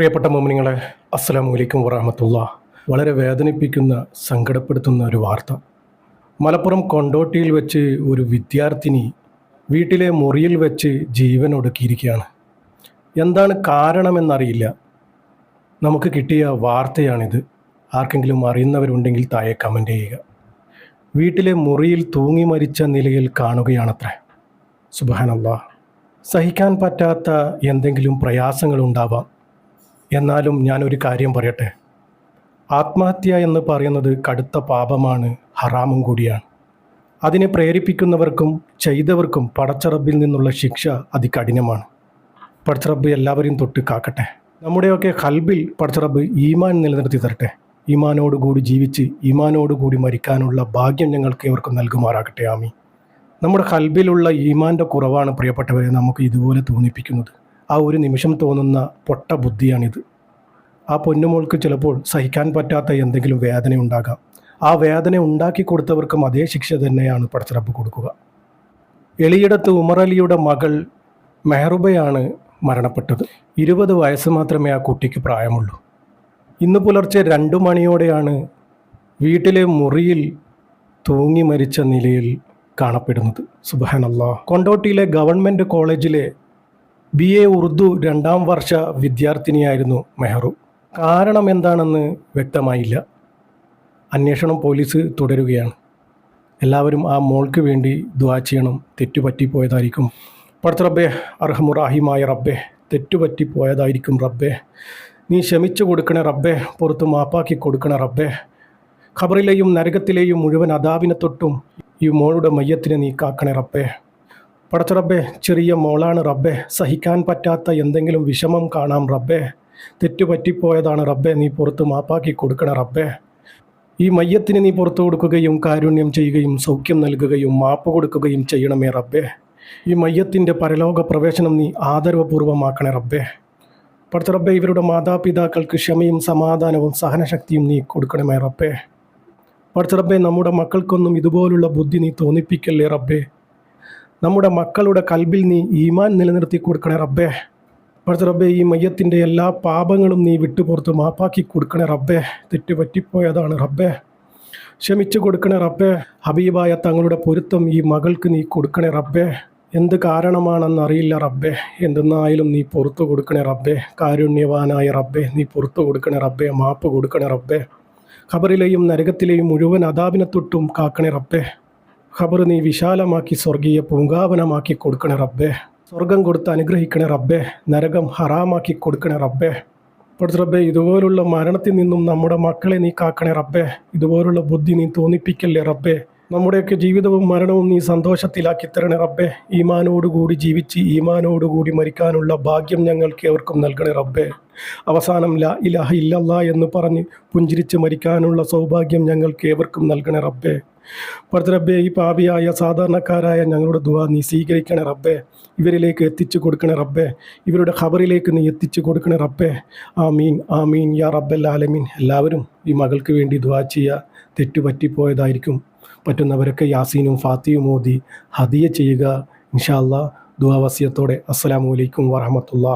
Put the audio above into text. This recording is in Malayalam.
പ്രിയപ്പെട്ട മോമിനിങ്ങളെ അസ്സലാമു അലൈക്കും വറഹമത്തുള്ള. വളരെ വേദനിപ്പിക്കുന്ന സങ്കടപ്പെടുത്തുന്ന ഒരു വാർത്ത. മലപ്പുറം കൊണ്ടോട്ടിയിൽ വെച്ച് ഒരു വിദ്യാർത്ഥിനി വീട്ടിലെ മുറിയിൽ വെച്ച് ജീവൻ ഒടുക്കിയിരിക്കുകയാണ്. എന്താണ് കാരണമെന്നറിയില്ല. നമുക്ക് കിട്ടിയ വാർത്തയാണിത്. ആർക്കെങ്കിലും അറിയുന്നവരുണ്ടെങ്കിൽ താഴെ കമന്റ് ചെയ്യുക. വീട്ടിലെ മുറിയിൽ തൂങ്ങി മരിച്ച നിലയിൽ കാണുകയാണത്രേ. സുബാനല്ലാ സഹിക്കാൻ പറ്റാത്ത എന്തെങ്കിലും പ്രയാസങ്ങളുണ്ടാവാം. എന്നാലും ഞാനൊരു കാര്യം പറയട്ടെ. ആത്മഹത്യ എന്ന് പറയുന്നത് കടുത്ത പാപമാണ് ഹറാമും കൂടിയാണ്. അതിനെ പ്രേരിപ്പിക്കുന്നവർക്കും ചെയ്തവർക്കും പടച്ചറബിൽ നിന്നുള്ള ശിക്ഷ അതികഠിനമാണ്. പടച്ചറബ് എല്ലാവരെയും തൊട്ട് കാക്കട്ടെ. നമ്മുടെയൊക്കെ ഹൽബിൽ പടച്ചറബ് ഈമാൻ നിലനിർത്തി തരട്ടെ. ഈമാനോടുകൂടി ജീവിച്ച് ഈമാനോടുകൂടി മരിക്കാനുള്ള ഭാഗ്യം ഞങ്ങൾക്ക് ഇവർക്ക് നൽകുമാറാകട്ടെ. ആമി നമ്മുടെ ഹൽബിലുള്ള ഈമാന്റെ കുറവാണ് പ്രിയപ്പെട്ടവരെ നമുക്ക് ഇതുപോലെ തോന്നിപ്പിക്കുന്നത്. ആ ഒരു നിമിഷം തോന്നുന്ന പൊട്ട ബുദ്ധിയാണിത്. ആ പൊന്നുമോൾക്ക് ചിലപ്പോൾ സഹിക്കാൻ പറ്റാത്ത എന്തെങ്കിലും വേദന ഉണ്ടാകാം. ആ വേദന ഉണ്ടാക്കി കൊടുത്തവർക്കും അതേ ശിക്ഷ തന്നെയാണ് പടച്ചിറപ്പ് കൊടുക്കുക. എളിയിടത്ത് ഉമറലിയുടെ മകൾ മെഹറുബയാണ് മരണപ്പെട്ടത്. ഇരുപത് വയസ്സ് മാത്രമേ ആ കുട്ടിക്ക് പ്രായമുള്ളൂ. ഇന്ന് പുലർച്ചെ രണ്ടു മണിയോടെയാണ് വീട്ടിലെ മുറിയിൽ തൂങ്ങി മരിച്ച നിലയിൽ കാണപ്പെടുന്നത്. സുബഹാനല്ലാ കൊണ്ടോട്ടിയിലെ ഗവൺമെന്റ് കോളേജിലെ ബി എ ഉറുദു രണ്ടാം വർഷ വിദ്യാർത്ഥിനിയായിരുന്നു മെഹ്റു. കാരണം എന്താണെന്ന് വ്യക്തമായില്ല. അന്വേഷണം പോലീസ് തുടരുകയാണ്. എല്ലാവരും ആ മോൾക്ക് വേണ്ടി ദ്വാ ചെയ്യണം. തെറ്റുപറ്റിപ്പോയതായിരിക്കും പടുത്ത റബ്ബേ അർഹമുറാഹിമായ റബ്ബേ. തെറ്റുപറ്റിപ്പോയതായിരിക്കും റബ്ബേ. നീ ക്ഷമിച്ചു കൊടുക്കണേ റബ്ബേ. പുറത്ത് മാപ്പാക്കി കൊടുക്കണേ റബ്ബേ. ഖബറിലെയും നരകത്തിലെയും മുഴുവൻ അതാവിനെ തൊട്ടും ഈ മോളുടെ മയ്യത്തിനെ നീ കാക്കണേ റബ്ബേ. പടച്ച റബ്ബേ ചെറിയ മോളാണ് റബ്ബേ. സഹിക്കാൻ പറ്റാത്ത എന്തെങ്കിലും വിഷമം കാണാം റബ്ബേ. തെറ്റുപറ്റിപ്പോയതാണ് റബ്ബേ. നീ പുറത്ത് മാപ്പാക്കി കൊടുക്കണം റബ്ബേ. ഈ മയ്യത്തിന് നീ പുറത്തു കൊടുക്കുകയും കാരുണ്യം ചെയ്യുകയും സൗഖ്യം നൽകുകയും മാപ്പ് കൊടുക്കുകയും ചെയ്യണമേ റബ്ബേ. ഈ മയ്യത്തിന്റെ പരലോക പ്രവേശനം നീ ആദരവപൂർവമാക്കണേ റബ്ബേ. പടച്ചു റബ്ബേ ഇവരുടെ മാതാപിതാക്കൾക്ക് ക്ഷമയും സമാധാനവും സഹനശക്തിയും നീ കൊടുക്കണമേ റബ്ബേ. പടച്ചു റബ്ബേ നമ്മുടെ മക്കൾക്കൊന്നും ഇതുപോലുള്ള ബുദ്ധി നീ തോന്നിപ്പിക്കല്ലേ റബ്ബേ. നമ്മുടെ മക്കളുടെ കൽബിൽ നീ ഈമാൻ നിലനിർത്തി കൊടുക്കണേ റബ്ബേ. പഠിച്ച റബ്ബേ ഈ മയ്യത്തിന്റെ എല്ലാ പാപങ്ങളും നീ വിട്ടുപുറത്ത് മാപ്പാക്കി കൊടുക്കണേ റബ്ബേ. തെറ്റ് പറ്റിപ്പോയതാണ് റബ്ബേ. ക്ഷമിച്ചു കൊടുക്കണേ റബ്ബേ. ഹബീബായ തങ്ങളുടെ പൊരുത്തം ഈ മകൾക്ക് നീ കൊടുക്കണേ റബ്ബേ. എന്ത് കാരണമാണെന്ന് അറിയില്ല റബ്ബേ. എന്തെന്നായാലും നീ പുറത്തു കൊടുക്കണേ റബ്ബേ. കാരുണ്യവാനായ റബ്ബേ നീ പുറത്തു കൊടുക്കണേ റബ്ബേ. മാപ്പ് കൊടുക്കണേ റബ്ബേ. ഖബറിലെയും നരകത്തിലെയും മുഴുവൻ അതാപിനെ തൊട്ടും കാക്കണേ റബ്ബേ. ഖബർ നീ വിശാലമാക്കി സ്വർഗീയ പൂങ്കാവനമാക്കി കൊടുക്കണേ റബ്ബേ. സ്വർഗം കൊടുത്ത് അനുഗ്രഹിക്കണേ റബ്ബേ. നരകം ഹറാമാക്കി കൊടുക്കണേ റബ്ബേ. റബ്ബേ ഇതുപോലുള്ള മരണത്തിൽ നിന്നും നമ്മുടെ മക്കളെ നീ കാക്കണേ റബ്ബേ. ഇതുപോലുള്ള ബുദ്ധി നീ തോന്നിപ്പിക്കല്ലേ റബ്ബേ. നമ്മുടെയൊക്കെ ജീവിതവും മരണവും നീ സന്തോഷത്തിലാക്കി തരണേ റബ്ബെ. ഈമാനോടുകൂടി ജീവിച്ച് ഈമാനോടുകൂടി മരിക്കാനുള്ള ഭാഗ്യം ഞങ്ങൾക്ക് എവർക്കും നൽകണേ റബ്ബെ. അവസാനം ലാ ഇലാഹ ഇല്ലല്ല എന്ന് പറഞ്ഞ് പുഞ്ചിരിച്ച് മരിക്കാനുള്ള സൗഭാഗ്യം ഞങ്ങൾക്ക് ഏവർക്കും നൽകണേ റബ്ബേ. പഠിച്ച റബ്ബേ ഈ പാപിയായ സാധാരണക്കാരായ ഞങ്ങളുടെ ദുവാ നീ സ്വീകരിക്കണേ റബ്ബേ. ഇവരിലേക്ക് എത്തിച്ചു കൊടുക്കണേ റബ്ബേ. ഇവരുടെ ഖബറിലേക്ക് നീ എത്തിച്ചു കൊടുക്കണേ റബ്ബേ. ആമീൻ ആമീൻ യാ റബ്ബൽ ആലമീൻ. എല്ലാവരും ഈ മകൾക്ക് വേണ്ടി ദുവാ ചെയ്യുക. തെറ്റുപറ്റിപ്പോയതായിരിക്കും. പറ്റുന്നവരൊക്കെ യാസീനും ഫാത്തിയും മോദി ഹദിയ ചെയ്യുക. ഇൻഷാല്ലാ ദുവാവസ്യത്തോടെ അസ്സലാമു അലൈക്കും വറഹമത്തുള്ള